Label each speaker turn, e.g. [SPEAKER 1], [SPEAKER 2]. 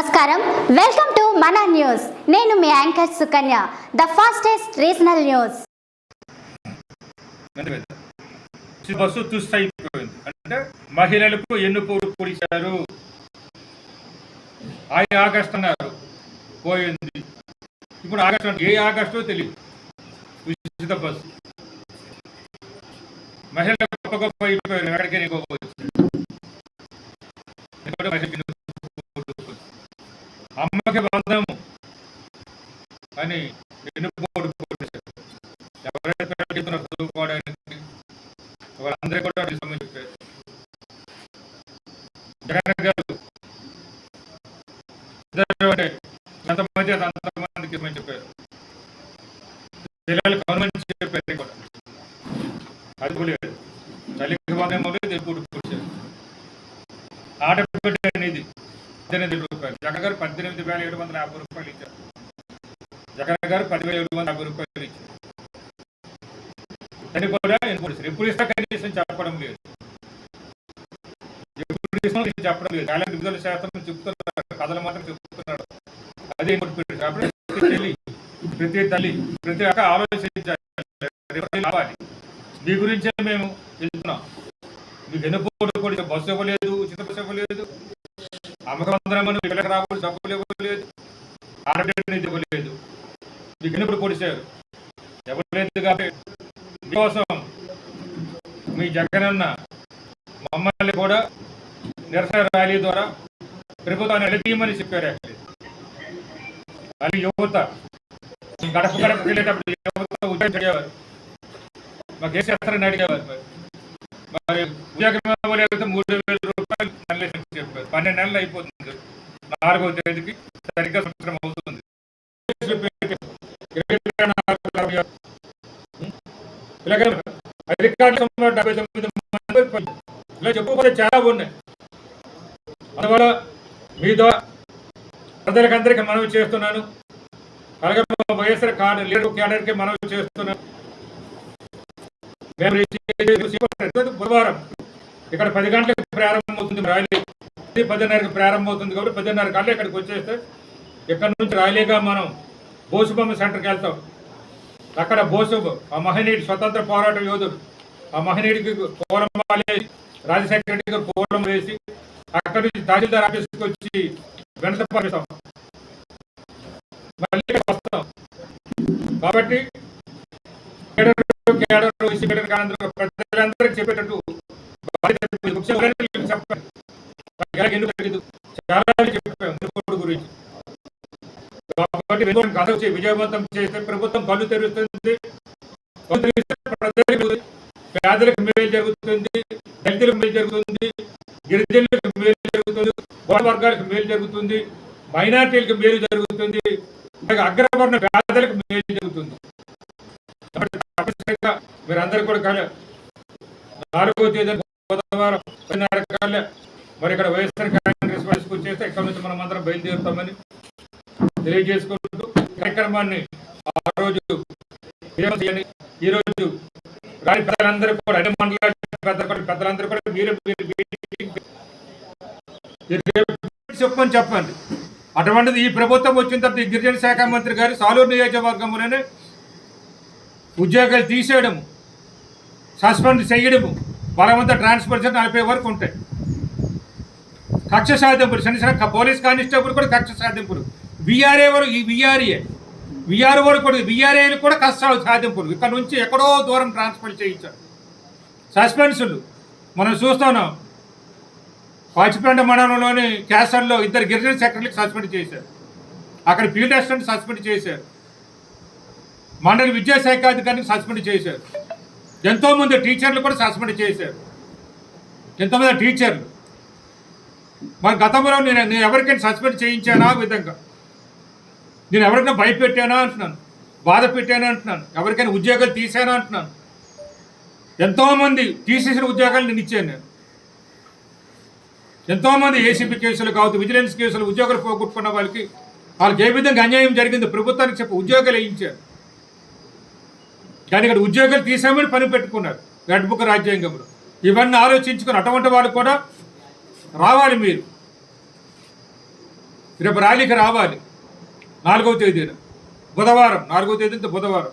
[SPEAKER 1] నమస్కారం. Welcome to మన news నేను మీ anchor Sukanya the fastest regional news
[SPEAKER 2] bus తుస్తైపోయింది అంటే మహిళలకు ఎన్నుకోడు పొడిచారు ఆయన ఆగస్ట్ అన్నారు. పోయింది. ఇప్పుడు ఆగస్ట్ ఏ ఆగస్టో తెలియదు ఉచిత బస్సు. మహిళలు గొప్ప గొప్ప అయిపోయారు ఎక్కడికి అని ఎన్నుకోడు ఎవరైతే చదువుకోవడానికి కూడా డిసమ్మని జగన్ గారు ఎంతమంది అంతమందికి ఇవ్వమని చెప్పారు. పిల్లలు గవర్నమెంట్ చెప్పారు కూడా. అది తల్లికి లేదు. ఎప్పుడు కూర్చారు అనేది పద్దెనిమిది రూపాయలు. జగన్ గారు పద్దెనిమిది వేల ఏడు వందల యాభై రూపాయలు ఇచ్చారు. జగన్ గారు పదివేల ఏడు వందల యాభై రూపాయలు ఇచ్చారు. అని కూడా ఎన్నుకోవచ్చు ఎప్పుడు ఇస్తా కనీసం చెప్పడం లేదు. ఎప్పుడు ఇస్తాం చెప్పడం లేదు. చాలా విడుదల శాతం చెప్తున్నారు కథలు మాత్రం చెప్తున్నారు. అదే ఎన్నుకోవచ్చు. తల్లి ప్రతి తల్లి ప్రతి ఒక్క ఆలోచించాలి. రేపు మీ గురించే మేము వెళ్తున్నాం మీకు ఎన్నుకోవడం కూడా బస్సు ఇవ్వలేదు ఉచిత బస్సు ఇవ్వలేదు. అమ్మకం అమ్మకమందరం పిల్లలకు రాకూడదు డబ్బులు ఇవ్వలేదు. ఆరోగ్యం ఇవ్వలేదు. చేశారు. ఎన్నుకోడు పొడిచారు కాబట్టి మీకోసం మీ జగనన్న మమ్మల్ని కూడా నిరసన ర్యాలీ ద్వారా ప్రభుత్వాన్ని నిలదీయమని చెప్పారు actually. మళ్ళీ యువత. గడప గడప వెళ్ళేటప్పుడు యువత ఉద్యోగం అడిగేవారు మాకు ఏం చేస్తారని అడిగేవారు మరి. ఉద్యోగం లేకపోతే మూడు వేల రూపాయలు నెలలు చెప్పారు. పన్నెండు నెలలు అయిపోతుంది. నాలుగో తేదీకి సరిగ్గా సంవత్సరం అవుతుంది. ఇలాగే అధికారులు డెబ్బై తొమ్మిది మంది ఇలా చెప్పుకోవాలి చాలా ఉన్నాయి అందువల్ల మీ ద్వారా ప్రజలకందరికీ మనవి చేస్తున్నాను. అలాగే మా వైఎస్ఆర్ కార్డు లీడర్ క్యాడర్కి మనవి చేస్తున్నాను. మేము బుధవారం ఇక్కడ పది గంటలకు ప్రారంభమవుతుంది ర్యాలీ. పదిన్నరకు ప్రారంభమవుతుంది కాబట్టి పదిన్నర కల్లా ఇక్కడికి వచ్చేస్తే ఇక్కడ నుంచి ర్యాలీగా మనం బోసుబొమ్మ సెంటర్కి వెళ్తాం. అక్కడ బోసు ఆ మహనీయుడు స్వతంత్ర పోరాట యోధుడు. ఆ మహనీయుడికి పూలం వేసి రాజశేఖర రెడ్డి గారు పూలం వేసి అక్కడి నుంచి తహసీల్దార్ ఆఫీస్కి వచ్చి వెనక పంపిస్తాం మళ్ళీ వస్తాం. కాబట్టి ప్రజలందరికీ చెప్పేటట్టు బాధ్యత చాలా చెప్పాము ఎవరైనా చెప్పండి నాకు ఎలాగ ఎందుకు తెలియదు చాలా చెప్పాం తిరుపతి గురించి కాబట్టి విజయవంతం చేస్తే ప్రభుత్వం పనులు తెరుస్తుంది. ప్రజలకు పేదలకు మేలు జరుగుతుంది. దళితులకు మేలు జరుగుతుంది. గిరిజనులకు మేలు జరుగుతుంది. గోడ వర్గాలకు మేలు జరుగుతుంది. మైనార్టీలకు మేలు జరుగుతుంది. అగ్రవర్ణ పేదలకు మేలు జరుగుతుంది. మీరందరూ కూడా కల. నాలుగో తేదీ బుధవారం పదిన్నర మరి ఇక్కడ వైఎస్ఆర్ కాంగ్రెస్ పార్టీకి వచ్చేస్తే ఇక్కడ నుంచి మనం అందరం బయలుదేరుతామని తెలియజేసుకుంటూ కార్యక్రమాన్ని ఆ రోజు ఈరోజు ఈ రాని పెద్దలందరూ కూడా అన్ని మండలాలు పెద్ద కూడా పెద్దలందరూ కూడా మీరు చెప్పని చెప్పండి. అటువంటిది ఈ ప్రభుత్వం వచ్చిన తర్వాత గిరిజన శాఖ మంత్రి గారు సాలూరు నియోజకవర్గంలోనే ఉద్యోగాలు తీసేయడం సస్పెండ్ చేయడము బలవంత ట్రాన్స్ఫర్ నలభై వరకు ఉంటాయి. కక్ష సాధింపులు శని పోలీస్ కానిస్టేబుల్ కూడా కక్ష సాధింపులు విఆర్ఏ వరకు ఈ విఆర్ఏ విఆర్ వరకు కూడా విఆర్ఏలు కూడా కష్టాలు సాధింపులు ఇక్కడ నుంచి ఎక్కడో దూరం ట్రాన్స్ఫర్ చేయించారు. సస్పెన్సులు మనం చూస్తున్నాం. పాచిపెండ మండలంలోని క్యాసర్లో ఇద్దరు గిరిజన సెక్రటరీకి సస్పెండ్ చేశారు. అక్కడ ఫీల్డ్ అసిస్టెంట్ సస్పెండ్ చేశారు. మండలి విద్యాశాఖ అధికారిని సస్పెండ్ చేశారు. ఎంతోమంది టీచర్లు కూడా సస్పెండ్ చేశారు. ఎంతోమంది టీచర్లు. మరి గతంలో నేను నేను ఎవరికైనా సస్పెండ్ చేయించానా ఆ విధంగా? నేను ఎవరికైనా భయపెట్టానా అంటున్నాను. బాధ పెట్టానా అంటున్నాను. ఎవరికైనా ఉద్యోగాలు తీసానా అంటున్నాను. ఎంతోమంది తీసేసిన ఉద్యోగాలు నేను ఇచ్చాను నేను. ఎంతోమంది ఏసీబీ కేసులు కావచ్చు విజిలెన్స్ కేసులు ఉద్యోగాలు పోగొట్టుకున్న వాళ్ళకి వాళ్ళకి ఏ విధంగా అన్యాయం జరిగిందో ప్రభుత్వానికి చెప్పి ఉద్యోగాలు వేయించారు. కానీ ఇక్కడ ఉద్యోగాలు తీసామని పని పెట్టుకున్నారు రెడ్ బుక్ రాజ్యాంగంలో. ఇవన్నీ ఆలోచించుకుని అటువంటి వాళ్ళు కూడా రావాలి మీరు. రేపు ర్యాలీకి రావాలి. నాలుగవ తేదీన బుధవారం నాలుగవ తేదీన బుధవారం.